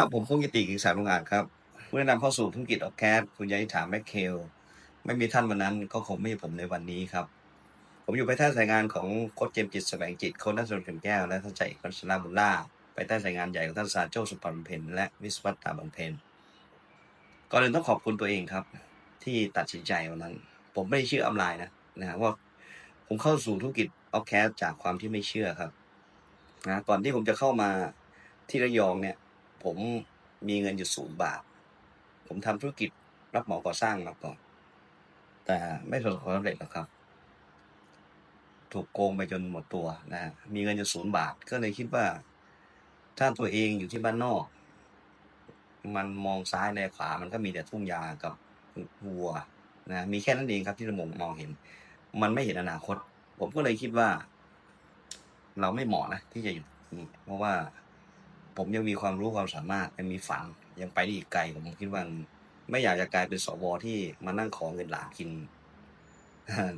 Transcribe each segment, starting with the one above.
ครับผมคงกิติกิจสารลงอาจครับผู้แนะนำเข้าสู่ธุรกิจออฟแคสคุณยายถามแมคเคลไม่มีท่านวันนั้นก็คงไม่มีผมในวันนี้ครับ ผมอยู่ภายใต้สายงานของโค้ชเจมส์จิตแสวงจิตโค้ชนัทสนเข็มแก้วและท่านใจเอกพัชราบุญล่าภายใต้สายงานใหญ่ของท่านซาโจสุปันเพนและวิศวัตตาบังเพนก่อนอื่นต้องขอบคุณตัวเองครับ ที่ตัดสินใจวันนั้น ผมไม่ได้เชื่ออำไลน์นะนะว่าผมเข้าสู่ธุรกิจออฟแคสจากความที่ไม่เชื่อครับนะก่อนที่ผมจะเข้ามาที่ระยองเนี่ย ผมมีเงินอยู่ศูนย์บาท ผมทำธุรกิจรับเหมาก่อสร้างมาก่อน แต่ไม่ประสบความสำเร็จหรอกครับ ถูกโกงไปจนหมดตัวนะฮะมีเงินอยู่ศูนย์บาท ก็เลยคิดว่า ถ้าตัวเองอยู่ที่บ้านนอก มันมองซ้ายแลขวา มันก็มีแต่ทุ่งหญ้ากับวัวนะมีแค่นั้นเองครับที่เรามองเห็น มันไม่เห็นอนาคต ผมก็เลยคิดว่า เราไม่เหมาะนะที่จะอยู่นี่เพราะว่า ผมยังมีความรู้ความสามารถยังมีฝันยังไปได้อีกไกลผมคิดว่าไม่อยากจะกลายเป็นสวที่มานั่งขอเงินหลานกิน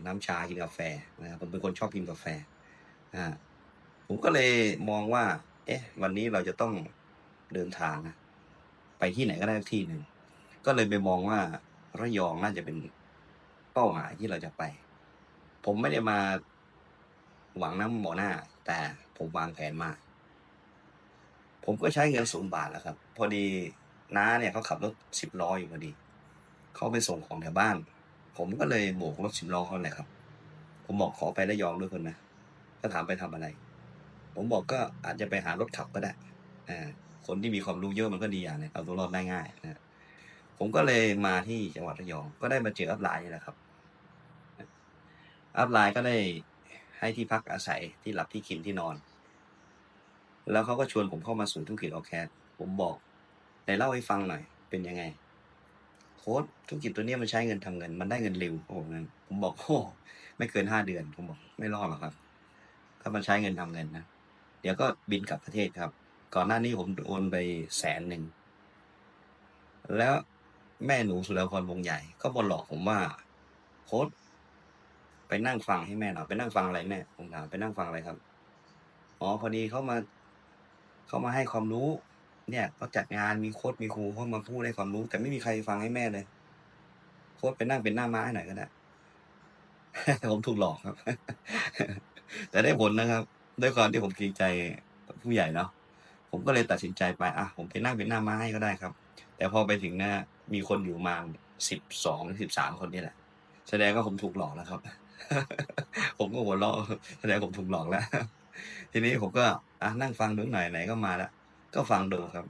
น้ำชากินกาแฟนะครับผมเป็นคนชอบกินกาแฟอ่าผมก็เลยมองว่า เอ๊ะ วันนี้เราจะต้องเดินทางนะไปที่ไหนก็ได้ที่หนึ่งก็เลยไปมองว่าระยองน่าจะเป็นเป้าหมายที่เราจะไป ผมไม่ได้มาหวังน้ำหมอหน้า แต่ผมวางแผนมา ผมก็ใช้เงินศูนย์บาทแล้วครับ พอดีน้าเนี่ยเขาขับรถสิบล้ออยู่พอดีเขาไปส่งของแถวบ้าน ผมก็เลยโบกรถสิบล้อเขาเลยครับ ผมบอกขอไประยองด้วยคนนะก็ถามไปทำอะไร ผมบอกก็อาจจะไปหารถขับก็ได้อ่าคนที่มีความรู้เยอะมันก็ดีอย่างหนึงเอาตัวรอดได้ง่ายนะผมก็เลยมาที่จังหวัดระยอง ก็ได้มาเจออัพไลน์นี่แหละครับ อัพไลน์ก็ได้ให้ที่พักอาศัยที่หลับที่กินที่นอน แล้วเขาก็ชวนผมเข้ามาสู่ธุรกิจออแคสผมบอกไหนเล่าให้ฟังหน่อย เป็นยังไง โค้ดธุรกิจตัวนี้มันใช้เงินทำเงิน มันได้เงินเร็วโอ้โหงั้นผมบอกโอ้ไม่เกินห้าเดือน ผมบอกไม่รอดหรอกครับ ถ้ามันใช้เงินทำเงินนะ เดี๋ยวก็บินกลับประเทศครับ ก่อนหน้านี้ผมโอนไปแสนหนึ่ง แล้วแม่หนูสุรพรวงใหญ่ ก็มาหลอกผมว่า โค้ดไปนั่งฟังให้แม่หน่อยไปนั่งฟังอะไรแม่ ผมถามไปนั่งฟังอะไรครับ อ๋อพอดีเขามา เขามาให้ความรู้ เนี่ยเขาจัดงานมีโค้ดมีครูเขามาพูดให้ความรู้ แต่ไม่มีใครฟังให้แม่เลย โค้ดไปนั่งเป็นหน้าม้าให้หน่อยก็ได้ผมถูกหลอกครับ แต่ได้ผลนะครับ ด้วยความที่ผมเกรงใจผู้ใหญ่เนาะผมก็เลยตัดสินใจไปอะผมไปนั่งเป็นหน้าม้าให้ก็ได้ครับ แต่พอไปถึงหน้ามีคนอยู่มาสิบสองสิบสามคนนี่แหละ แสดงว่าผมถูกหลอกแล้วครับ ผมก็หัวเราะแสดงผมถูกหลอกแล้ว ทีนี้ผมก็อะนั่งฟังดูหน่อยไหนก็มาแล้วก็ฟังดูครับ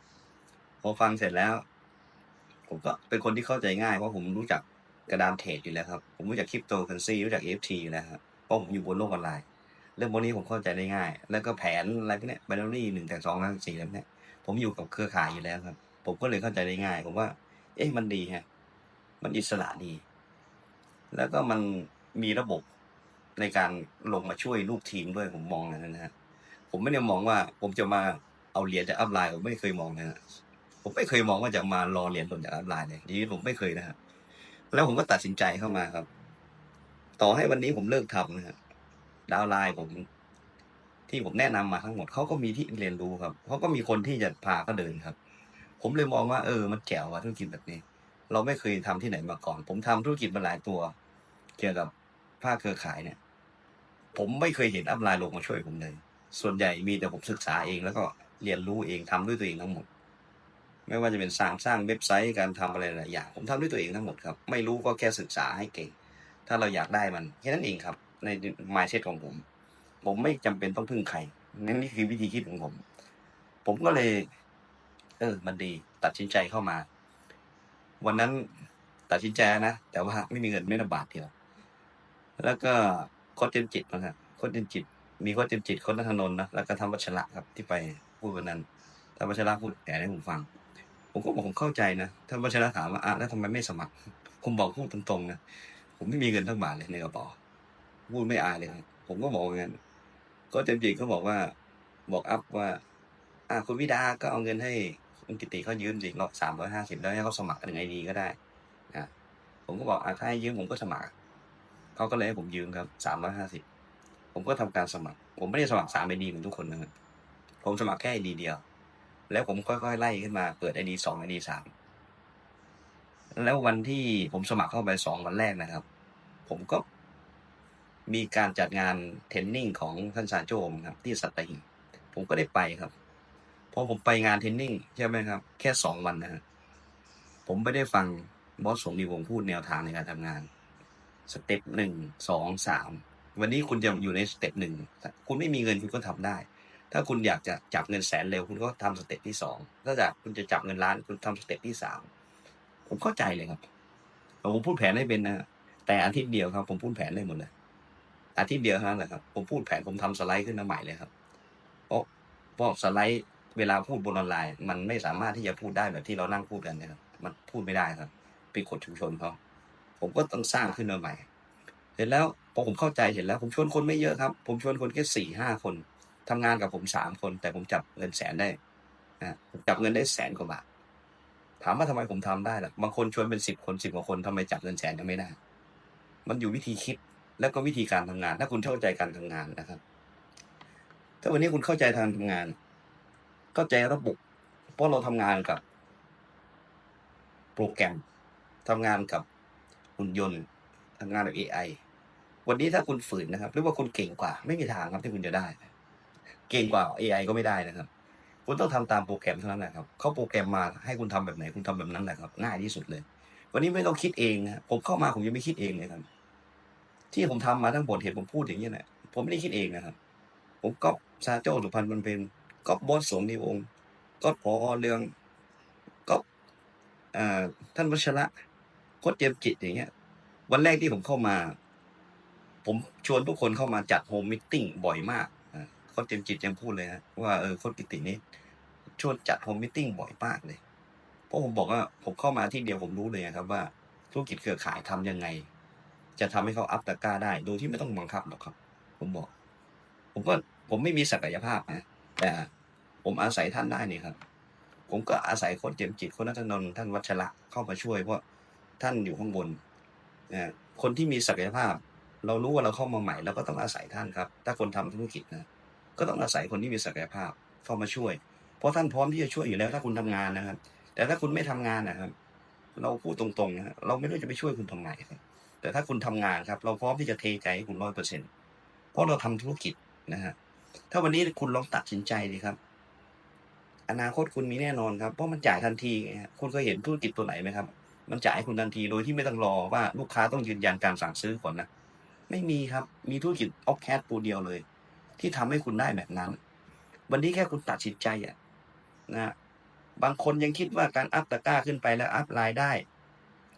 พอฟังเสร็จแล้ว ผมก็เป็นคนที่เข้าใจง่ายเพราะผมรู้จักกระดานเทรดอยู่แล้วครับ ผมรู้จักคริปโตเคอเรนซีรู้จัก EFT อยู่แล้วครับเพราะผมอยู่บนโลกออนไลน์ เรื่องพวกนี้ผมเข้าใจได้ง่าย แล้วก็แผนอะไรพวกเนี้ย binary หนึ่งแต่สองแล้วสี่แล้วเนี่ยผมอยู่กับเครือข่ายอยู่แล้วครับ ผมก็เลยเข้าใจได้ง่าย ผมว่า เอ๊ะมันดีฮะมันอิสระดี แล้วก็มันมีระบบ ในการลงมาช่วยลูกทีมด้วยผมมองอย่างนั้นนะฮะผมไม่ได้มองว่าผมจะมาเอาเหรียญจากอัพไลน์ผมไม่เคยมองนะฮะผมไม่เคยมองว่าจะมารอเหรียญหล่นจากอัพไลน์เลยชีวิตผมไม่เคยนะฮะแล้วผมก็ตัดสินใจเข้ามาครับ ต่อให้วันนี้ผมเลิกทำนะฮะดาวไลน์ผมที่ผมแนะนำมาทั้งหมดเขาก็มีที่เรียนรู้ครับเขาก็มีคนที่จะพาเขาเดินครับ ผมเลยมองว่าเออมันแจ๋วว่ะธุรกิจแบบนี้ เราไม่เคยทำที่ไหนมาก่อน ผมทำธุรกิจมาหลายตัว เกี่ยวกับภาคเครือข่ายเนี่ย ผมไม่เคยเห็นอัพไลน์ลงมาช่วยผมเลย ส่วนใหญ่มีแต่ผมศึกษาเองแล้วก็เรียนรู้เองทำด้วยตัวเองทั้งหมด ไม่ว่าจะเป็นสร้างสร้างเว็บไซต์การทำอะไรหลายอย่างผมทำด้วยตัวเองทั้งหมดครับ ไม่รู้ก็แค่ศึกษาให้เก่ง ถ้าเราอยากได้มันแค่นั้นเองครับ ใน mindset ของผม ผมไม่จำเป็นต้องพึ่งใครนั่นนี่คือวิธีคิดของผม ผมก็เลย เออ มันดีตัดสินใจเข้ามา วันนั้นตัดสินใจนะแต่ว่าไม่มีเงินไม่ระบาทเดียว แล้วก็ ค้ชเจมจิตนะครับโค้ชเจมจิต มีโค้ชเจมจิตโค้ชนัทนนท์นะแล้วก็ทำวัชระครับที่ไปพูดวันนั้นทำวัชระพูดแต่ให้ผมฟัง ผมก็บอกผมเข้าใจนะท่านวัชระถามว่าอะแล้วทำไมไม่สมัคร ผมบอกพูดตรงๆนะผมไม่มีเงินทั้งบาทเลยในกระเป๋าพูดไม่อายเลยครับผมก็บอกงั้นก็เจมจิตเขาบอกว่า บอกอัพว่า อะคุณวิดาก็เอาเงินให้คุณกิติเขายืมสิรอบสามร้อยห้าสิบแล้วให้เขาสมัครหนึ่งไอดีก็ได้นะผมก็บอกอะถ้าให้ยืมผมก็สมัคร เขาก็เลยให้ผมยืมครับสามร้อยห้าสิบผมก็ทำการสมัคร ผมไม่ได้สมัครสามไอดีเหมือนทุกคนนะครับผมสมัครแค่ไอดีเดียว แล้วผมค่อยๆไล่ขึ้นมาเปิดไอดีสองไอดีสามแล้ววันที่ผมสมัครเข้าไปสองวันแรกนะครับ ผมก็มีการจัดงานเทรนนิ่งของท่านซานโจมครับ ที่สัตหีบผมก็ได้ไปครับพอผมไปงานเทรนนิ่งใช่ไหมครับ แค่สองวันนะผมไม่ได้ฟังบอสสมดีวงพูดแนวทางในการทำงาน สเต็ปหนึ่งสองสามวันนี้คุณจะอยู่ในสเต็ปหนึ่งคุณไม่มีเงินคุณก็ทำได้ ถ้าคุณอยากจะจับเงินแสนเร็วคุณก็ทำสเต็ปที่สองถ้าอยากคุณจะจับเงินล้านคุณทำสเต็ปที่สามผมเข้าใจเลยครับผมพูดแผนได้เป็นนะแต่อาทิตย์เดียวครับ ผมพูดแผนได้หมดเลยอาทิตย์เดียวเท่านั้นแหละครับผมพูดแผนผมทำสไลด์ขึ้นมาใหม่เลยครับเพราะเพราะสไลด์เวลาพูดบนออนไลน์ มันไม่สามารถที่จะพูดได้แบบที่เรานั่งพูดกันนะครับมันพูดไม่ได้ครับเป็นกฎชุมชนเขา ผมก็ต้องสร้างขึ้นมาใหม่เสร็จแล้วพอผมเข้าใจเสร็จแล้ว ผมชวนคนไม่เยอะครับ ผมชวนคนแค่สี่ห้าคนทำงานกับผมสามคน แต่ผมจับเงินแสนได้นะผมจับเงินได้แสนกว่าบาทถามว่าทำไมผมทำได้ล่ะบางคนชวนเป็นสิบคนสิบกว่าคนทำไมจับเงินแสนยังไม่ได้ มันอยู่วิธีคิดแล้วก็วิธีการทำงาน ถ้าคุณเข้าใจการทำงานนะครับ ถ้าวันนี้คุณเข้าใจทางทำงาน เข้าใจระบบเพราะเราทำงานกับ โปรแกรมทำงานกับ หุ่นยนต์ทำงานกับ AI วันนี้ถ้าคุณฝืนนะครับ หรือว่าคุณเก่งกว่า ไม่มีทางครับที่คุณจะได้ เก่งกว่า AI ก็ไม่ได้นะครับ คุณต้องทำตามโปรแกรมเท่านั้นแหละครับเขาโปรแกรมมาให้คุณทำแบบไหน คุณทำแบบนั้นแหละครับ ง่ายที่สุดเลย วันนี้ไม่ต้องคิดเองนะผมเข้ามาผมยังไม่คิดเองเลยครับ ที่ผมทำมาทั้งหมดเห็นผมพูดอย่างนี้แหละผมไม่ได้คิดเองนะครับ ผมก็ซาโจ้สุพรรณมันเป็นก็บอสสมนิวงก็พอเรืองก็ท่านวชระ โคตรเจมจิตอย่างเงี้ย วันแรกที่ผมเข้ามา ผมชวนทุกคนเข้ามาจัดโฮมมิทติ้งบ่อยมากโคตรเจมจิตยังพูดเลยนะว่าเออโคตรกิตินี้ชวนจัดโฮมมิทติ้งบ่อยมากเลยเพราะผมบอกว่าผมเข้ามาที่เดียวผมรู้เลยครับ ว่าธุรกิจเครือข่ายทำยังไง จะทำให้เขาอัพตะกร้าได้โดยที่ไม่ต้องบังคับหรอกครับ ผมบอก ผมก็ผมไม่มีศักยภาพนะแต่ผมอาศัยท่านได้นี่ครับ ผมก็อาศัยโคนเจมจิตโคนนัทนนท์ท่านวัชระเข้ามาช่วยเพราะ ท่านอยู่ข้างบนนะคนที่มีศักยภาพ เรารู้ว่าเราเข้ามาใหม่เราก็ต้องอาศัยท่านครับ ถ้าคนทำธุรกิจนะก็ต้องอาศัยคนที่มีศักยภาพเข้ามาช่วย เพราะท่านพร้อมที่จะช่วยอยู่แล้ว ถ้าคุณทำงานนะครับ แต่ถ้าคุณไม่ทำงานนะครับ เราพูดตรงๆนะเราไม่รู้จะไปช่วยคุณทำไงครับแต่ถ้าคุณทำงานครับ เราพร้อมที่จะเทใจให้คุณร้อยเปอร์เซ็นต์เพราะเราทำธุรกิจนะฮะถ้าวันนี้คุณลองตัดสินใจดีครับ อนาคตคุณมีแน่นอนครับ เพราะมันจ่ายทันทีไงฮะคุณเคยเห็นธุรกิจตัวไหนไหมครับ มันจ่ายให้คุณทันทีโดยที่ไม่ต้องรอว่าลูกค้าต้องยืนยันการสั่งซื้อก่อนนะ ไม่มีครับ มีธุรกิจออฟแคสตัวเดียวเลย ที่ทำให้คุณได้แบบนั้น วันนี้แค่คุณตัดสินใจอะนะบางคนยังคิดว่าการอัพตะกร้าขึ้นไปแล้วอัพรายได้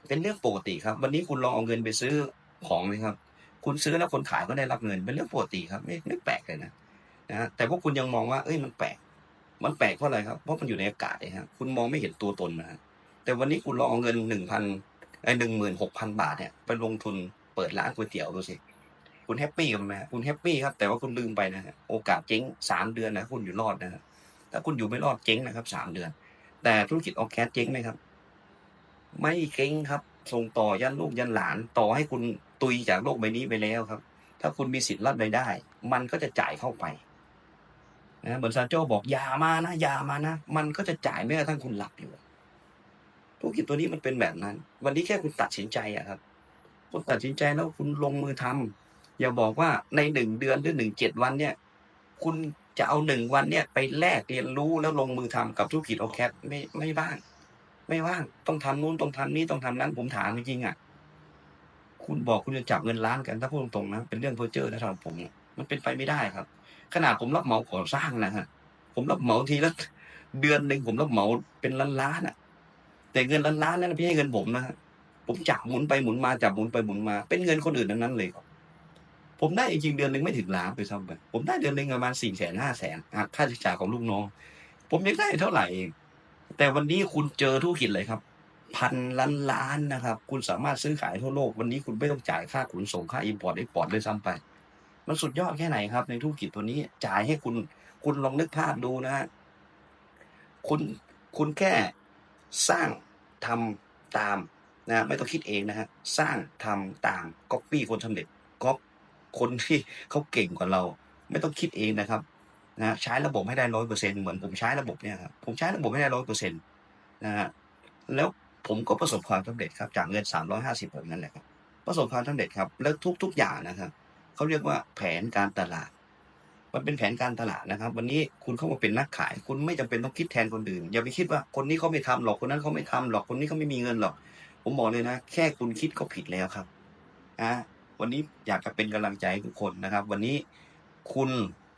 เป็นเรื่องปกติครับ วันนี้คุณลองเอาเงินไปซื้อของเลยครับ คุณซื้อแล้วคนขายก็ได้รับเงิน เป็นเรื่องปกติครับ ไม่ไม่แปลกเลยนะนะแต่พวกคุณยังมองว่า เอ้ยมันแปลก มันแปลกเพราะอะไรครับ เพราะมันอยู่ในอากาศนะฮะคุณมองไม่เห็นตัวตนนะฮะ แต่วันนี้คุณลองเอาเงินหนึ่งพันไอ้หนึ่งหมื่นหกพันบาทเนี่ยไปลงทุนเปิดร้านก๋วยเตี๋ยวดูสิ คุณแฮปปี้กับไหมคุณแฮปปี้ครับแต่ว่าคุณลืมไปนะฮะโอกาสเจ๊งสามเดือนนะคุณอยู่รอดนะฮะถ้าคุณอยู่ไม่รอดเจ๊งนะครับสามเดือน แต่ธุรกิจออฟแคสเจ๊งไหมครับ ไม่เจ๊งครับส่งต่อยันลูกยันหลาน ต่อให้คุณตุยจากโลกใบนี้ไปแล้วครับ ถ้าคุณมีสิทธิ์รับรายได้ มันก็จะจ่ายเข้าไปนะเหมือนซานโจบอกอย่ามานะอย่ามานะ มันก็จะจ่ายแม้กระทั่งคุณหลับอยู่ ธุรกิจตัวนี้มันเป็นแบบนั้น วันนี้แค่คุณตัดสินใจอะครับ คุณตัดสินใจแล้วคุณลงมือทำอย่าบอกว่าในหนึ่งเดือนหรือหนึ่งเจ็ดวันเนี่ย คุณจะเอาหนึ่งวันเนี่ยไปแลกเรียนรู้แล้วลงมือทำกับธุรกิจโอแคปไม่ไม่บ้าง ไม่ว่างต้องทำนู้นต้องทำนี้ต้องทำนั้นผมถามจริงๆอะคุณบอกคุณจะจับเงินล้านกันถ้าพูดตรงๆนะเป็นเรื่องเพ้อเจ้อนะสำหรับผมเนี่ยมันเป็นไปไม่ได้ครับ ขนาดผมรับเหมาก่อสร้างนะฮะผมรับเหมาทีละเดือนหนึ่งผมรับเหมาเป็นล้านล้านๆอะ แต่เงินล้านล้านๆนั้นไม่ใช่เงินผมนะฮะผมจับหมุนไปหมุนมาจับหมุนไปหมุนมา เป็นเงินคนอื่นทั้งนั้นเลยครับผมได้จริงเดือนหนึ่งไม่ถึงล้านไปซ้ำไปผมได้เดือนหนึ่งประมาณสี่แสนห้าแสนหักค่าใช้จ่ายของลูกน้องผมยังได้เท่าไหร่เองแต่วันนี้คุณเจอธุรกิจเลยครับ พันล้านล้านนะครับ คุณสามารถซื้อขายทั่วโลก วันนี้คุณไม่ต้องจ่ายค่าขนส่งค่าอิมพอร์ตเอ็กพอร์ตด้วยซ้ำไป มันสุดยอดแค่ไหนครับ ในธุรกิจตัวนี้จ่ายให้คุณ คุณลองนึกภาพดูนะฮะคุณคุณแค่ สร้างทำตามนะไม่ต้องคิดเองนะฮะสร้างทำตามก๊อปปี้คนสำเร็จก๊อปคนที่เขาเก่งกว่าเรา ไม่ต้องคิดเองนะครับนะฮะใช้ระบบให้ได้ร้อยเปอร์เซ็นเหมือนผมใช้ระบบเนี่ยครับผมใช้ระบบให้ได้ร้อยเปอร์เซ็นนะฮะแล้วผมก็ประสบความสำเร็จครับจากเงินสามร้อยห้าสิบแบบนั้นแหละครับประสบความสำเร็จครับแล้วทุก ๆอย่างนะครับเขาเรียกว่าแผนการตลาด มันเป็นแผนการตลาดนะครับ วันนี้คุณเข้ามาเป็นนักขาย คุณไม่จำเป็นต้องคิดแทนคนอื่น อย่าไปคิดว่าคนนี้เขาไม่ทำหรอกคนนั้นเขาไม่ทำหรอกคนนี้เขาไม่มีเงินหรอก ผมบอกเลยนะ แค่คุณคิดก็ผิดแล้วครับอะวันนี้อยากจะเป็นกำลังใจทุกคนนะครับ วันนี้คุณ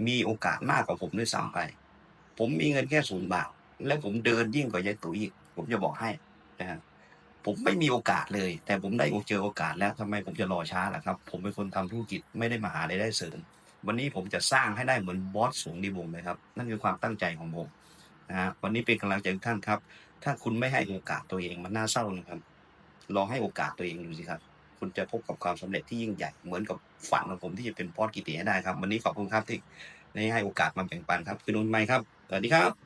มีโอกาสมากกว่าผมด้วยซ้ำไป ผมมีเงินแค่ศูนย์บาท และผมเดินยิ่งกว่ายายตุ๋ยอีก ผมจะบอกให้นะฮะผมไม่มีโอกาสเลย แต่ผมได้เจอโอกาสแล้วทำไมผมจะรอช้าล่ะครับ ผมเป็นคนทำธุรกิจไม่ได้มาหารายได้เสริม วันนี้ผมจะสร้างให้ได้เหมือนบอสสูงดีวงเลยครับ นั่นคือความตั้งใจของผมนะฮะวันนี้เป็นกำลังใจทุกท่านครับ ถ้าคุณไม่ให้โอกาสตัวเองมันน่าเศร้านะครับ ลองให้โอกาสตัวเองดูสิครับ คุณจะพบกับความสำเร็จที่ยิ่งใหญ่เหมือนกับฝันของผมที่จะเป็นบอสกิติให้ได้ครับ วันนี้ขอบคุณครับที่ได้ให้โอกาสมาแบ่งปันครับคุณนุ่นไมครับสวัสดีครับ